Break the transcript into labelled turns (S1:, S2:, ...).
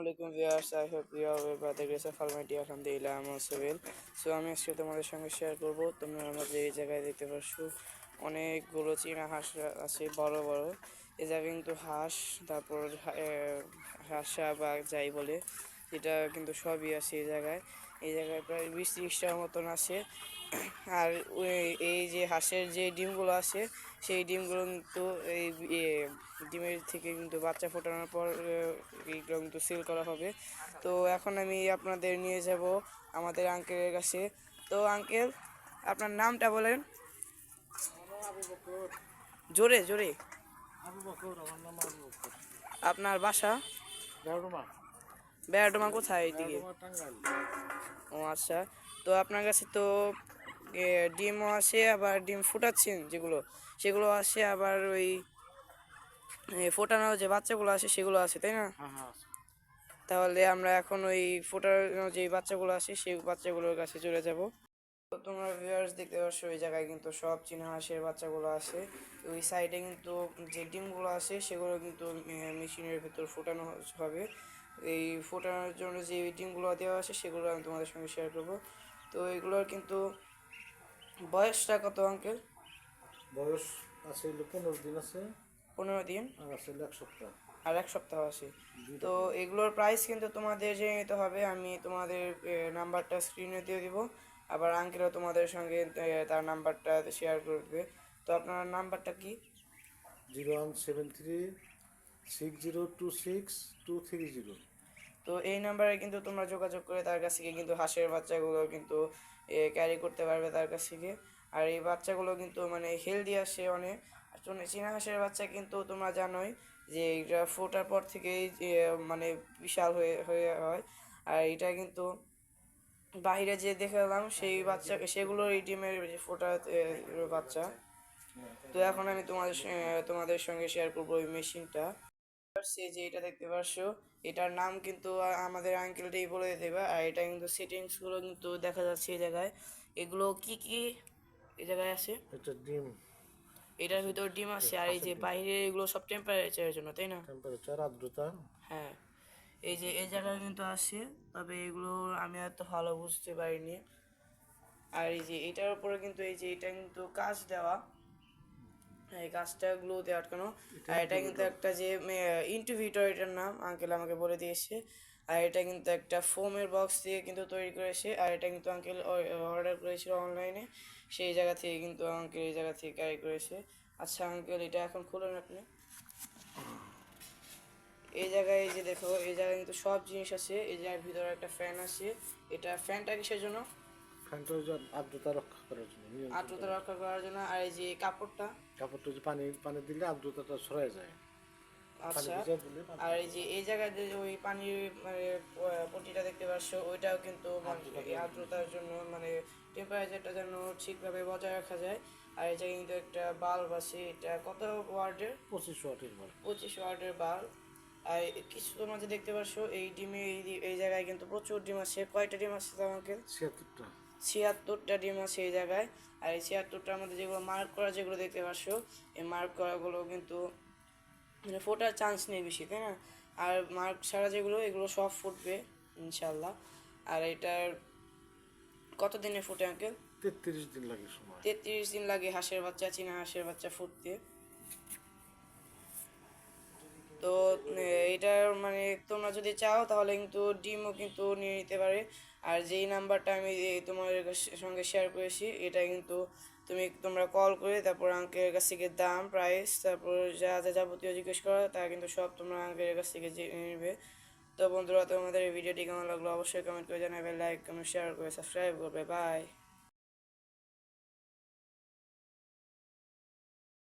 S1: আলাইকুম viewers, I hope you are well by the আলহামদুলিল্লাহ I am also so আমি আজকে তোমাদের সঙ্গে শেয়ার করব। তোমরা আমাদের এই জায়গায় দেখতে পাচ্ছ অনেকগুলো চীনা হাঁস আছে, বড় বড়। এ জায়গায় কিন্তু হাঁস, তারপর হাঁসা বা যাই বলে এটা কিন্তু সবই আছে এই জায়গায়। এই জায়গায় প্রায় বিশ ত্রিশটার মতন আছে। আর ওই- এই যে হাঁসের যে ডিমগুলো আছে সেই ডিমগুলো কিন্তু এই ডিমের থেকে কিন্তু বাচ্চা ফোটানোর পর এইগুলো কিন্তু সেল করা হবে। তো এখন আমি আপনাদের নিয়ে যাব আমাদের আঙ্কেলের কাছে। তো আঙ্কেল আপনার নামটা বলেন। জোরে জোরে। আপনার বাসা? বেড়াডোমা কোথায়
S2: এদিকে
S1: ও আচ্ছা। তো আপনার কাছে তো ডিমও আসে আবার ডিম ফুটাচ্ছেন যেগুলো সেগুলো আসে আবার ওই ফোটানোর ফোটানো যে বাচ্চাগুলো আসে সেগুলো আছে তাই না?
S2: হ্যাঁ হ্যাঁ।
S1: তাহলে আমরা এখন ওই ফোটানো যে বাচ্চাগুলো আসে সেই বাচ্চাগুলোর কাছে চলে যাব। তো তোমরা ভিউয়ার্স দেখতে পাচ্ছ ওই জায়গায় কিন্তু সব চীনা হাঁসের বাচ্চাগুলো আছে। ওই সাইডে কিন্তু যে ডিমগুলো আছে সেগুলো কিন্তু মেশিনের ভেতর ফোটানো হবে। এই ফোটানোর জন্য যে ডিমগুলো দেওয়া আছে সেগুলো আমি তোমাদের সঙ্গে শেয়ার করব। তো এগুলোর কিন্তু বয়সটা কত আঙ্কেল
S2: বয়স আছে পনেরো দিন আছে।
S1: পনেরো দিন?
S2: আর আছে এক সপ্তাহ।
S1: আর এক সপ্তাহ আছে। তো এগুলোর প্রাইস কিন্তু তোমাদের জেনে নিতে হবে আমি তোমাদের নাম্বারটা স্ক্রিনে দিয়ে দিব। আবার আঙ্কেলও তোমাদের সঙ্গে তার নাম্বারটা শেয়ার করবে। তো আপনার নাম্বারটা কি?
S2: Zero one seven three six zero two six two three zero.
S1: তো এই নাম্বারে কিন্তু তোমরা যোগাযোগ করে তার কাছ থেকে কিন্তু হাঁসের বাচ্চাগুলো কিন্তু ক্যারি করতে পারবে তার কাছ থেকে। আর এই বাচ্চাগুলো কিন্তু মানে হেলদি আসে অনেক চীনা হাঁসের বাচ্চা কিন্তু তোমরা জানোই যে এটা ফোটার পর থেকেই মানে বিশাল হয়ে হয়ে হয়। আর এটা কিন্তু বাইরে যে দেখালাম সেই বাচ্চা সেগুলো এই ডিমের যে ফোটা বাচ্চা। তো এখন আমি তোমাদের তোমাদের সঙ্গে শেয়ার করব ওই মেশিনটা সে যে এটা দেখতে পাচ্ছ এটার নাম কিন্তু আমাদের আঙ্কেলটাই বলে দিতে হবে। আর এটা কিন্তু সেটিংসগুলো কিন্তু দেখা যাচ্ছে এই জায়গায়। এগুলো কি কি এই জায়গায় আছে?
S2: এটা ডিম।
S1: এটার ভিতর ডিম আছে। আর এই যে বাইরে এগুলো সব টেম্পারেচারের জন্য তাই না?
S2: টেম্পারেচার আর্দ্রতা।
S1: হ্যাঁ। এই যে এই জায়গায় কিন্তু আছে তবে এগুলো আমি এত ভালো বুঝতে পারিনি। আর এই যে এটার উপরে কিন্তু এই যে এটা কিন্তু কাজ দেওয়া। এই কাজটা গ্লো দিয়ে আটকানো। আর এটা কিন্তু একটা যে ইন্টিভিটর এটার নাম আঙ্কেল আমাকে বলে দিয়েছে। আর এটা কিন্তু একটা ফোমের বক্স দিয়ে কিন্তু তৈরি করেছে। আর এটা কিন্তু আঙ্কেল অর্ডার করেছিল অনলাইনে সেই জায়গা থেকে কিন্তু আঙ্কেল এই জায়গা থেকে ক্যারি করেছে। আচ্ছা আঙ্কেল এটা এখন খুলুন আপনি। এই জায়গায় এই যে দেখো এই জায়গায় কিন্তু সব জিনিস আছে। এই জায়গার ভিতরে একটা ফ্যান আছে। এটা ফ্যানটা কিসের জন্য?
S2: ফ্যানটা ওই যে আর্দ্রতা রক্ষা করার জন্য
S1: আর্দ্রতা রক্ষা করার জন্য। আর এই যে কাপড়টা?
S2: কাপড়টা যে পানি পানি দিলে আর্দ্রতাটা সরে যায়।
S1: আচ্ছা। আর এই যে এই জায়গায় যে ওই পানির মানে পটিটা দেখতে পাচ্ছ ওইটাও কিন্তু মানে আর্দ্রতার জন্য মানে টেম্পারেচারটা যেন ঠিকভাবে বজায় রাখা যায়। আর এই জায়গায় কিন্তু একটা বাল্ব আছে। এটা কত ওয়ার্ডের
S2: পঁচিশ ওয়াটের বল
S1: পঁচিশ ওয়ার্ডের বাল্ব। আর কিছু তোমরা যে দেখতে পাচ্ছ এই ডিমে এই জায়গায় কিন্তু প্রচুর ডিম আছে। কয়টা ডিম আছে তোমাকে
S2: ছিয়াত্তরটা।
S1: ছিয়াত্তরটা ডিম আছে এই জায়গায়। আর এই ছিয়াত্তরটার মধ্যে যেগুলো মার্ক করা যেগুলো দেখতে পাচ্ছ এই মার্ক করাগুলো কিন্তু মানে ফোটার চান্স নেই বেশি তাই না? আর মার্ক ছাড়া যেগুলো এগুলো সব ফুটবে ইনশাল্লাহ আর এটার কত দিনে ফুটে আঙ্কেল?
S2: তেত্রিশ দিন লাগে সময়।
S1: তেত্রিশ দিন লাগে হাঁসের বাচ্চা চীনা হাঁসের বাচ্চা ফুটতে। তো এ, এটার মানে তোমরা যদি চাও তাহলে কিন্তু ডিমও কিন্তু নিয়ে নিতে পারে। আর যেই নাম্বারটা আমি তোমার সঙ্গে শেয়ার করেছি এটা কিন্তু তুমি তোমরা কল করে তারপর আঙ্কেলের কাছ থেকে দাম প্রাইস তারপর যা যা যাবতীয় জিজ্ঞেস করা তা কিন্তু সব তোমরা আঙ্কেলের কাছ থেকে জেনে নেবে। তো বন্ধুরা তোমাদের এই ভিডিওটি কেমন লাগল অবশ্যই কমেন্ট করে জানাবে লাইক কমেন্ট শেয়ার করে সাবস্ক্রাইব করবে বাই